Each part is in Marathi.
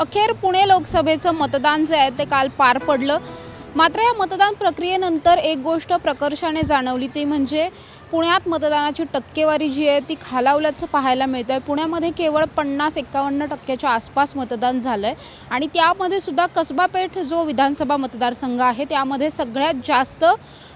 अखेर पुणे लोकसभेचं मतदान जे आहे ते काल पार पडलं. मात्र या मतदान प्रक्रियेनंतर एक गोष्ट प्रकर्षाने जाणवली ती म्हणजे पुण्यात मतदानाची टक्केवारी जी आहे ती खालावल्याचं पाहायला मिळतं आहे पुण्यामध्ये केवळ पन्नास एकावन्न टक्क्याच्या आसपास मतदान झालं आहे आणि त्यामध्ये सुद्धा कसबा पेठ जो विधानसभा मतदारसंघ आहे त्यामध्ये सगळ्यात जास्त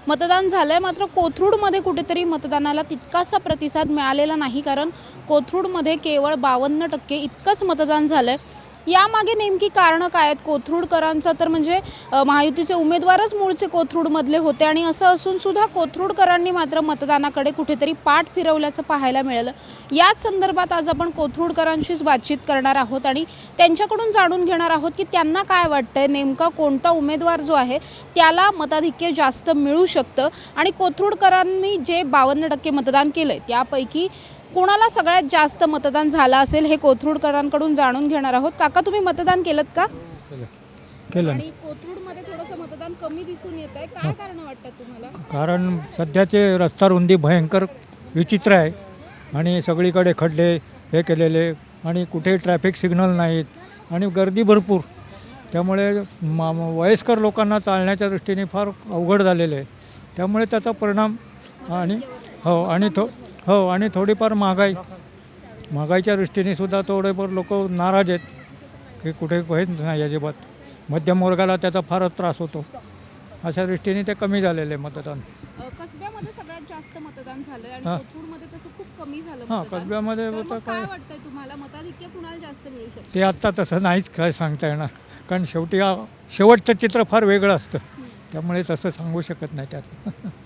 मतदान झालं आहे मात्र कोथरूडमध्ये कुठेतरी मतदानाला तितकासा प्रतिसाद मिळालेला नाही कारण कोथरूडमध्ये केवळ बावन्न टक्के इतकंच मतदान झालं आहे यामागे नेमकी कारणं काय आहेत? कोथरूडकरांचं तर म्हणजे महायुतीचे उमेदवारच मूळचे कोथरूडमधले होते आणि असं असून सुद्धा कोथरूडकरांनी मात्र मतदानाकडे कुठेतरी पाठ फिरवल्याचं पाहायला मिळालं. याच संदर्भात आज आपण कोथरूडकरांशीच बातचीत करणार आहोत आणि त्यांच्याकडून जाणून घेणार आहोत की त्यांना काय वाटतंय नेमका कोणता उमेदवार जो आहे त्याला मताधिक्य जास्त मिळू शकतं आणि कोथरूडकरांनी जे बावन्न टक्के मतदान केलं आहे त्यापैकी कोणाला सगळ्यात जास्त मतदान झालं असेल हे कोथरूडकरांकडून जाणून घेणार आहोत. काका तुम्ही मतदान केलं का? केलं आणि कोथरूडमध्ये थोडंसं मतदान कमी दिसून येत आहे काय कारण वाटतं तुम्हाला? कारण सध्याचे रस्ता रुंदी भयंकर विचित्र आहे आणि सगळीकडे खड्डे हे केलेले आणि कुठे ट्रॅफिक सिग्नल नाहीत आणि गर्दी भरपूर. त्यामुळे मा म- वयस्कर लोकांना चालण्याच्या दृष्टीने फार अवघड झालेलं आहे. त्यामुळे त्याचा परिणाम आणि हो आणि थो हो आणि थोडीफार महागाई. महागाईच्या दृष्टीने सुद्धा थोडेफार लोक नाराज आहेत की कुठे हेच नाही अजिबात. मध्यम वर्गाला त्याचा फारच त्रास होतो. अशा दृष्टीने ते कमी झालेले मतदान. कसब्यामध्ये सगळ्यात जास्त मतदान झालं आणि हां. कोथरूडमध्ये तसं खूप कमी झालं हां मतदान. कसब्यामध्ये तर होतं काय? काय वाटतंय तुम्हाला? मताधिक्य कुणाला जास्त मिळू शकतं? ते आत्ता तसं नाहीच काय सांगता येणार. कारण शेवटी हा शेवटचं चित्र फार वेगळं असतं. त्यामुळे तसं सांगू शकत नाही त्यात.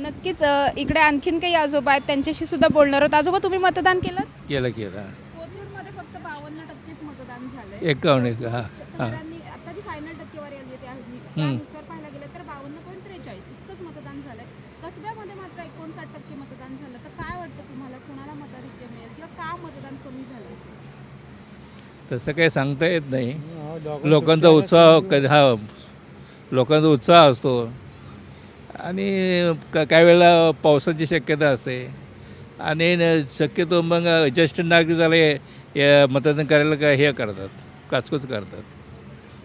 नक्कीच इकडे आणखीन काही आजोबा आहेत त्यांच्याशी सुद्धा बोलणार आहोत. आजोबा तुम्ही मतदान केलं? केलं केलं. कोथरूडमध्ये फक्त बावन्न टक्केच मतदान झालंय. एकावन्न एक हां हां. तक्रारांनी आता जी फायनल टक्केवारी आली आहे. त्यानुसार पाहायला गेलं तर बावन्न पॉईंट त्रेचाळीस इतकंच मतदान झालंय. कसब्यामध्ये मात्र एकोणसाठ टक्के मतदान झालं. तर काय वाटतं तुम्हाला? कुणाला मताधिक्य मिळेल किंवा का मतदान कमी झालं असेल? तसं काही सांगता येत नाही. लोकांचा उत्साह कधी हा लोकांचा उत्साह असतो. आणि का काही वेळेला पावसाची शक्यता असते. आणि शक्यतो मग ज्येष्ठ नागरिक झाले या मतदान करायला काय हे करतात काचकूच करतात.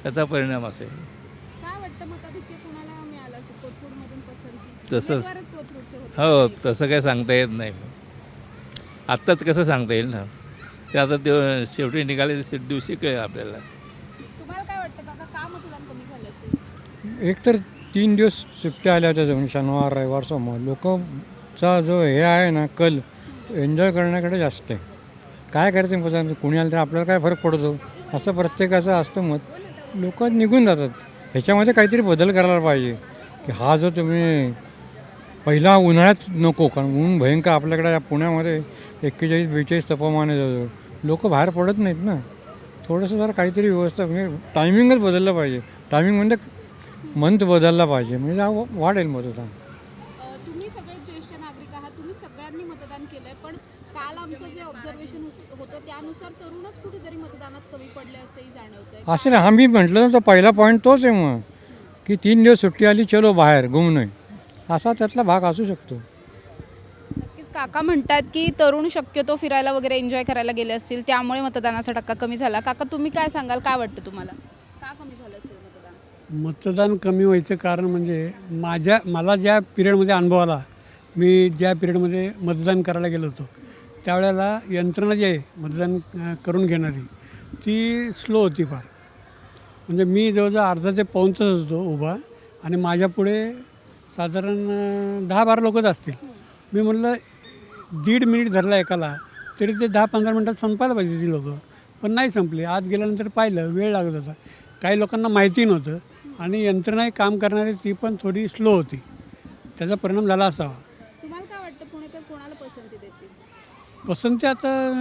त्याचा परिणाम असेल. काय वाटतं मताधिक्य कुणाला मिळालं असेल? कोथरूडमधून पसंती? तसंच. हो तसं काही सांगता येत नाही. आत्ताच कसं सांगता येईल ना? ते आता ते शेवटी निघाले त्या दिवशी काय आपल्याला. तुम्हाला तीन दिवस सुट्ट्या आल्या होत्या जाऊन शनिवार रविवार सोमवार. लोकचा जो हे आहे ना कल एन्जॉय करण्याकडे जास्त आहे. काय करायचं मतदान कुणी आलं तर आपल्याला काय फरक पडतो? असं प्रत्येकाचं असतं मत. लोक निघून जातात. ह्याच्यामध्ये काहीतरी बदल करायला पाहिजे. की हा जो तुम्ही पहिला उन्हाळ्यात नको कारण ऊन भयंकर आपल्याकडे या पुण्यामध्ये एक्केचाळीस बेचाळीस तापमान आहे जवळजवळ. लोक बाहेर पडत नाहीत ना. थोडंसं जरा काहीतरी व्यवस्था म्हणजे टायमिंगच बदललं पाहिजे. टायमिंग म्हणजे मंथ बदलला पाहिजे म्हणजे वा- वाढेल मतदान. अ, तुम्ही सगळे ज्येष्ठ नागरिक आहात तुम्ही सगळ्यांनी मतदान केलंय पण काल आमचं जे ऑब्झर्वेशन होतं त्यानुसार तरुणच कुठेतरी मतदानात कमी पडले असंही जाणवतंय. असं नाही आम्ही म्हटलं ना तो पहिला पॉईंट तोच आहे मग की तीन दिवस सुट्टी आली चलो बाहेर घुमणं असा त्यातला भाग असू शकतो. नक्कीच काका म्हणतात की तरुण शक्यतो फिरायला वगैरे एन्जॉय करायला गेले असतील त्यामुळे मतदानाचा टक्का कमी झाला. काका तुम्ही काय सांगाल? काय वाटतं तुम्हाला? का कमी झालं? असेल मतदान कमी व्हायचं कारण म्हणजे माझ्या मला ज्या पिरियडमध्ये अनुभव आला मी ज्या पिरियडमध्ये मतदान करायला गेलो होतो त्यावेळेला यंत्रणा जी आहे मतदान करून घेणारी ती स्लो होती फार. म्हणजे मी जवळजवळ अर्धा ते पाऊन तास होतो उभा आणि माझ्यापुढे साधारण दहा बारा लोकच असतील. मी म्हटलं दीड मिनिट धरला एकाला तरी ते दहा पंधरा मिनटात संपायला पाहिजे ती लोकं. पण नाही संपली. आत गेल्यानंतर पाहिलं वेळ लागत होता. काही लोकांना माहिती नव्हतं. आणि यंत्रणाही काम करणारी ती पण थोडी स्लो होती. त्याचा परिणाम झाला असावा. तुम्हाला काय वाटतं पुणेकर कोणाला पसंती देतील? पसंती आता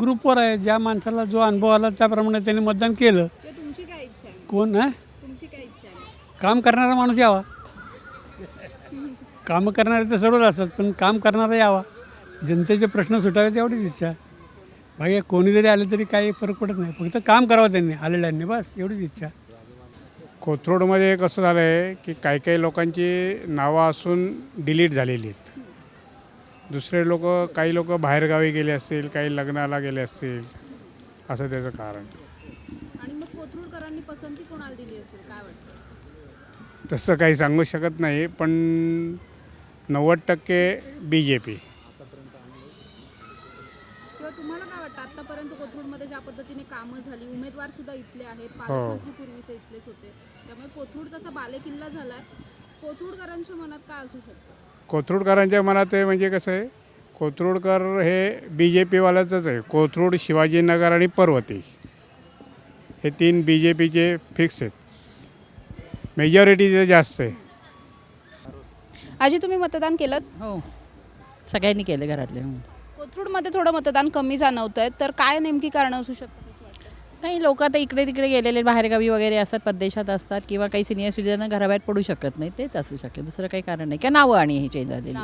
ग्रुपवर आहे. ज्या माणसाला जो अनुभव आला त्याप्रमाणे त्यांनी मतदान केलं. किंवा तुमची काय इच्छा आहे? कोण आहे तुमची काय इच्छा आहे? काम करणारा माणूस यावा. कामं करणारे तर सर्वच असतात पण काम करणारा यावा. जनतेचे प्रश्न सुटावेत एवढीच इच्छा. बाकी कोणी जरी आले तरी काही फरक पडत नाही. फक्त काम करावं त्यांनी आलेल्यांनी बस एवढीच इच्छा. कोथरूडमध्ये कसं झालं आहे की काही काही लोकांची नावं असून डिलीट झालेली आहेत. दुसरे लोक काही लोक बाहेरगावी गेले असतील काही लग्नाला गेले असतील असं त्याचं कारण. आणि असेल? काय वाटतं तसं काही सांगू शकत नाही पण नव्वद टक्के बी जे पी. तुम्हाला काय वाटतं आतापर्यंत कोथरूडमध्ये ज्या पद्धतीने कामं झाली उमेदवार सुद्धा इथले आहेत हो. पालकमंत्री पूर्वीचे इथलेच होते. त्यामुळे कोथरूड तसा बालेकिल्ला झालाय. कोथरूडकरांच्या मनात काय असू शकतं? कोथरूडकरांच्या मनात आहे म्हणजे कसं आहे कोथरूडकर हे बी जे पीवाल्याचंच आहे. कोथरूड शिवाजीनगर आणि पर्वती. हे तीन बी जे पीचे फिक्स आहेत. मेजॉरिटी जास्त आहे. आजी तुम्ही मतदान केलं? हो. सगळ्यांनी केलं घरातले. कोथरूडमध्ये थोडं मतदान कमी जाणवत आहे तर काय नेमकी कारणं असू शकतात असं वाटतं नाही लोक आता इकडे तिकडे गेलेले बाहेरगावी वगैरे असतात परदेशात असतात किंवा काही सिनियर सिटीजन घराबाहेर पडू शकत नाही तेच असू शकेल दुसरं काही कारण नाही. किंवा नावं आणि हे चेंज झालेली.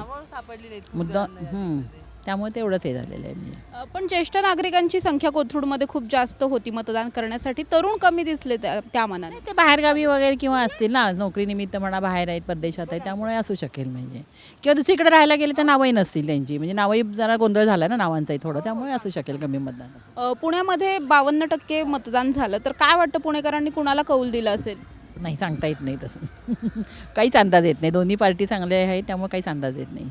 मुद्दा हं. त्यामुळे तेवढंच हे झालेलं आहे म्हणजे अ, पण ज्येष्ठ नागरिकांची संख्या कोथरूडमध्ये खूप जास्त होती मतदान करण्यासाठी. तरुण कमी दिसले त्या त्या मनाने. ते बाहेरगावी वगैरे किंवा असतील ना नोकरीनिमित्त म्हणा बाहेर आहेत परदेशात आहेत त्यामुळे असू शकेल म्हणजे. किंवा दुसरीकडे राहायला गेले तर नावंही नसतील त्यांची. म्हणजे नावही जरा गोंधळ झाला ना नावांचाही थोडं त्यामुळे असू शकेल कमी मतदान. अ, पुण्यामध्ये बावन्न टक्के मतदान झालं. तर काय वाटतं पुणेकरांनी कुणाला कौल दिला असेल? नाही सांगता येत नाही तसं. काहीच अंदाज येत नाही. दोन्ही पार्टी चांगले आहेत त्यामुळे काहीच अंदाज येत नाही.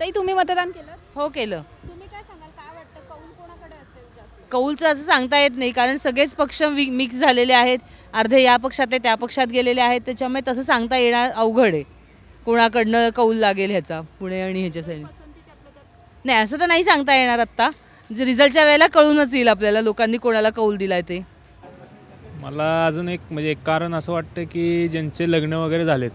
ताई तुम्ही मतदान केलं? हो केलं. तुम्ही काय सांगाल? काय वाटतं? कौल कोणाकडे असेल जास्त? कौलचं असं सांगता येत नाही कारण सगळेच पक्ष वि मिक्स झालेले आहेत. अर्धे या पक्षात आहे त्या पक्षात गेलेले आहेत. त्याच्यामुळे तसं सांगता येणार अवघड आहे. कोणाकडनं कौल लागेल ह्याचा पुणे आणि ह्याच्या साईड नाही असं तर नाही सांगता येणार आत्ता. जे रिझल्टच्या वेळेला कळूनच येईल आपल्याला लोकांनी कोणाला कौल दिलाय ते. मला अजून एक म्हणजे एक कारण असं वाटतं की ज्यांचे लग्न वगैरे झालेत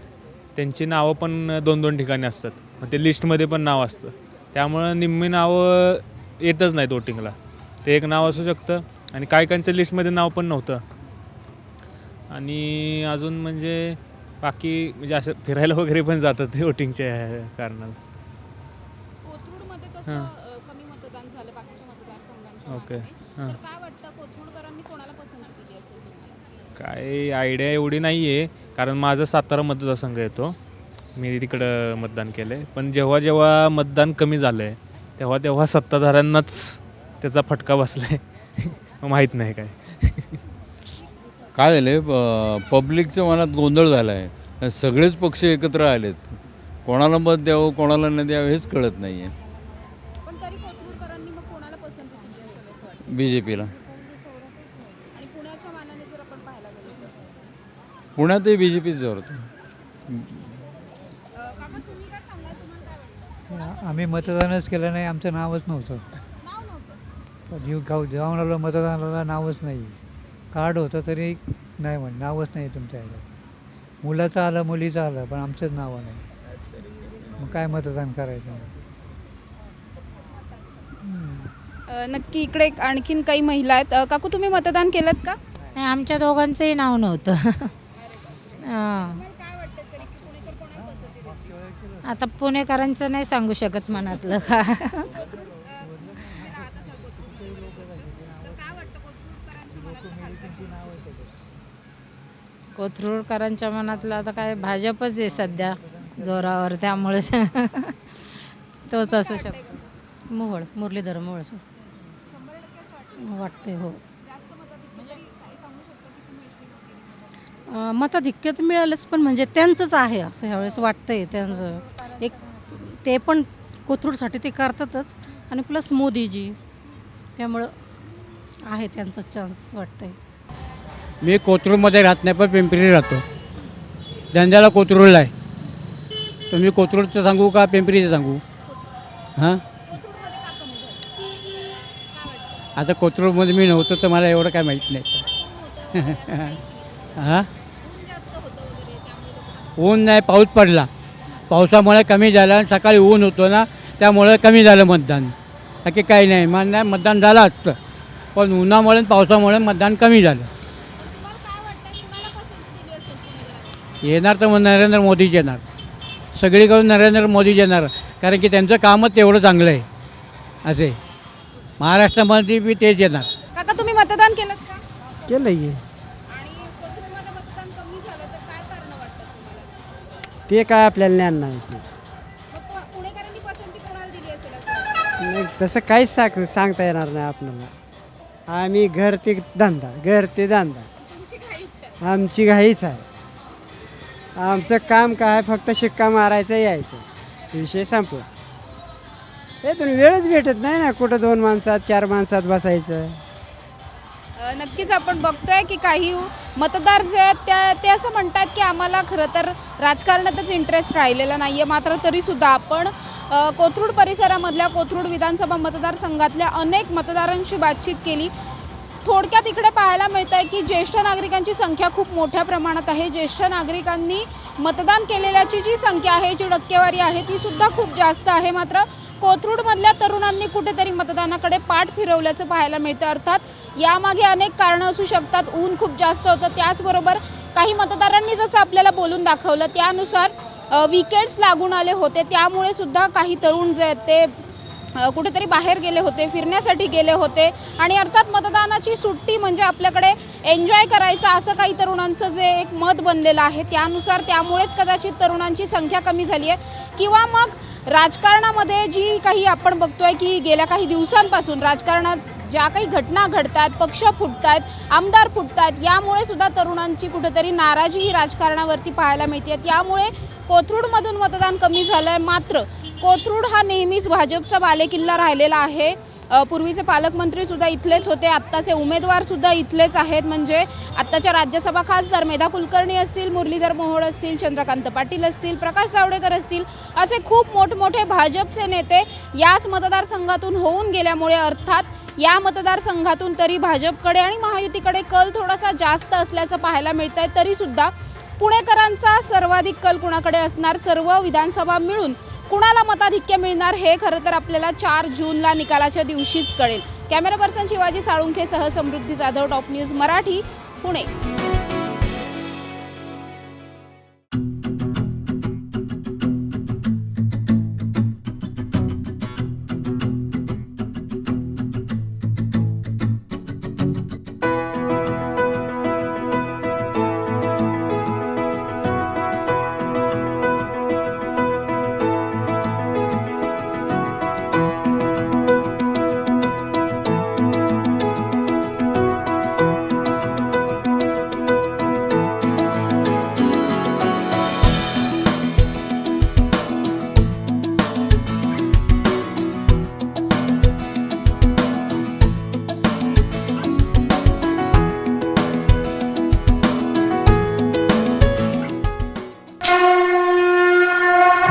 त्यांची नावं पण दोन दोन ठिकाणी असतात. मग ते लिस्टमध्ये पण नाव असतं. त्यामुळं निम्मी नावं येतच नाहीत वोटिंगला ते एक नाव असू शकतं आणि काही काहींचं लिस्टमध्ये नाव पण नव्हतं. आणि अजून म्हणजे बाकी म्हणजे असं फिरायला वगैरे पण जातात ते वोटिंगच्या कारणाला कोथरूडमध्ये कसं. अ, कमी मतदान झालं बाकीच्या मतदारसंघांच्या ओके. मानाने. तर काय वाटतं कोथरूडकरांनी कोणाला पसंती दिली असेल? तुम्हाला काय आयडिया एवढी नाही आहे कारण माझा सातारा मतदारसंघ येतो मी तिकडं मतदान केलं आहे पण जेव्हा जेव्हा मतदान कमी झालं आहे तेव्हा तेव्हा सत्ताधाऱ्यांनाच त्याचा फटका बसला आहे माहीत नाही काय. काय झालं आहे पब्लिकच्या मनात गोंधळ झाला आहे सगळेच पक्ष एकत्र आलेत. कोणाला मत द्यावं कोणाला न द्यावं हेच कळत नाही आहे बी जे पीला पुण्यातही बी जे पीच जोर होतं अ, काका तुम्ही काय सांगाल तुम्हाला काय वाटतं आम्ही मतदानच केलं नाही आमचं नावच नव्हतं. नाव नव्हतं जीव गाव जाऊन आलो मतदानाला नावच नाही. कार्ड होतं तरी नाही म्हण नावच नाही तुमच्या ह्याच्यात मुलाचं आलं मुलीचं आलं पण आमचंच नावं नाही. मग काय मतदान करायचं नक्की इकडे एक आणखीन काही महिला आहेत. काकू तुम्ही मतदान केलं का? नाही आमच्या दोघांचंही नाव नव्हतं. हां. आता पुणेकरांचं नाही सांगू शकत मनातलं. कोथरूडकरांच्या मनातलं आता काय भाजपच आहे सध्या जोरावर त्यामुळे. तोच असू शकतो मोहोळ मुरलीधर मोहोळ वाटते हो. अं, मताधिक्य तर मिळालंच पण म्हणजे त्यांचंच आहे असं ह्यावेळेस वाटतंय त्यांचं. ते पण कोथरूडसाठी ते करतातच. आणि प्लस मोदीजी. त्यामुळं आहे त्यांचा चान्स वाटतंय. मी कोथरूडमध्ये राहत नाही पण पिंपरी राहतो. धंद्याला कोथरूडला आहे. तर मी कोथरूडचं सांगू का पिंपरीचं सांगू? हां? आता कोथरूडमध्ये मी नव्हतो तर मला एवढं काय माहीत नाही. हां? ऊन नाही पाऊस पडला. पावसामुळे कमी झाला आणि सकाळी ऊन होतो ना त्यामुळे कमी झालं मतदान. बाकी काही नाही मान नाही मतदान झालं असतं. पण उन्हामुळे पावसामुळे मतदान कमी झालं. येणार तर मग नरेंद्र मोदीच येणार. सगळीकडून नरेंद्र मोदीच येणार. कारण की त्यांचं कामच तेवढं चांगलं आहे. असे. महाराष्ट्रामध्ये बी तेच येणार. काका तुम्ही मतदान केलं का? केलं आहे आणि कोथरूडमध्ये मतदान कमी झालं तर काय कारण वाटतं तुम्हाला ते काय आपल्याला ज्ञान नाही. ते मग पु- पुणेकरांनी पसंती कोणाला दिली असेल असं? वाटतं? नाही तसं काहीच सांग सांगता येणार नाही आपल्याला. आम्ही घर ते धंदा घर ते धंदा. तुमची काय इच्छा आहे? आमची घाईच आहे. आमचं काम काय फक्त शिक्का मारायचं यायचं. विषय संपला. यातून वेळच भेटत नाही ना कुठं दोन माणसात चार माणसात बसायचं. नक्कीच आपण बघतोय की काही मतदार जे आहेत त्या ते असं म्हणतात की आम्हाला खरं तर राजकारणातच इंटरेस्ट राहिलेला नाही आहे मात्र तरीसुद्धा आपण कोथरूड परिसरामधल्या कोथरूड विधानसभा मतदारसंघातल्या अनेक मतदारांशी बातचीत केली. थोडक्यात इकडे पाहायला मिळतं आहे की ज्येष्ठ नागरिकांची संख्या खूप मोठ्या प्रमाणात आहे. ज्येष्ठ नागरिकांनी मतदान केलेल्याची जी संख्या आहे जी टक्केवारी आहे ती सुद्धा खूप जास्त आहे. मात्र कोथरूडमधल्या तरुणांनी कुठेतरी मतदानाकडे पाठ फिरवल्याचं पाहायला मिळतं. अर्थात यामागे अनेक कारणं असू शकतात. ऊन खूप जास्त होतं. त्याचबरोबर काही मतदारांनी जसं आपल्याला बोलून दाखवलं त्यानुसार विकेट्स लागून आले होते. त्यामुळे सुद्धा काही तरुण जे आहेत ते कुठेतरी बाहेर गेले होते फिरण्यासाठी गेले होते. आणि अर्थात मतदानाची सुट्टी म्हणजे आपल्याकडे एन्जॉय करायचं असं काही तरुणांचं जे एक मत बनलेलं आहे. त्यानुसार त्यामुळेच कदाचित तरुणांची संख्या कमी झाली आहे. किंवा मग राजकारणामध्ये जी काही आपण बघतोय की गेल्या काही दिवसांपासून राजकारणात ज्या काही घटना घडतात पक्ष फुटत आहेत आमदार फुटत आहेत यामुळे सुद्धा तरुणांची कुठेतरी नाराजी ही राजकारणावरती पाहायला मिळते त्यामुळे कोथरूडमधून मतदान कमी झालं आहे मात्र कोथरूड हा नेहमीच भाजपचा बालेकिल्ला राहिलेला आहे. पूर्वीचे पालकमंत्री सुद्धा इथलेच होते आत्ताचे उमेदवार सुद्धा इथलेच आहेत. म्हणजे आत्ताच्या राज्यसभा खासदार मेधा कुलकर्णी असतील मुरलीधर मोहोळ असतील चंद्रकांत पाटील असतील प्रकाश जावडेकर असतील असे खूप मोठमोठे भाजपचे नेते याच मतदारसंघातून होऊन गेल्यामुळे अर्थात या मतदारसंघातून तरी भाजपकडे आणि महायुतीकडे कल थोडासा जास्त असल्याचं पाहायला मिळत आहे तरीसुद्धा पुणेकरांचा सर्वाधिक कल कुणाकडे असणार? सर्व विधानसभा मिळून कुणाला मताधिक्य मिळणार हे खरं तर आपल्याला चार जूनला निकालाच्या दिवशीच कळेल. कॅमेरा पर्सन शिवाजी साळुंखेसह समृद्धी जाधव टॉप न्यूज मराठी पुणे.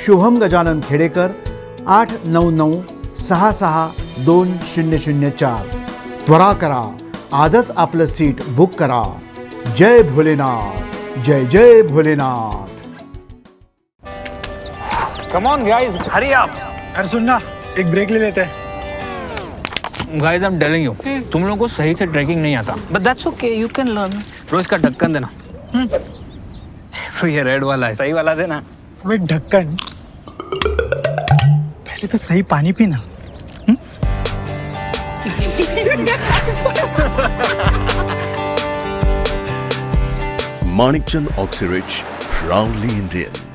शुभम गजानन खेडेकर आठ नऊ नऊ सहा सहा दोन शून्य शून्य चार. त्वरा करा आजच आपलं सीट बुक करा. जय भोलेनाथ जय जय Bholenath. Come on guys hurry up अरे सुन ना एक ब्रेक ले लेते हैं. Guys I am telling you तुम लोगों को सही से ट्रैकिंग नहीं आता. But that's okay you can learn रोज का ढक्कन देना। तो ये रेड वाला है. सही वाला देना. अबे ढक्कन पहले तो सही पानी पीना Manikchand Oxyrich, proudly Indian.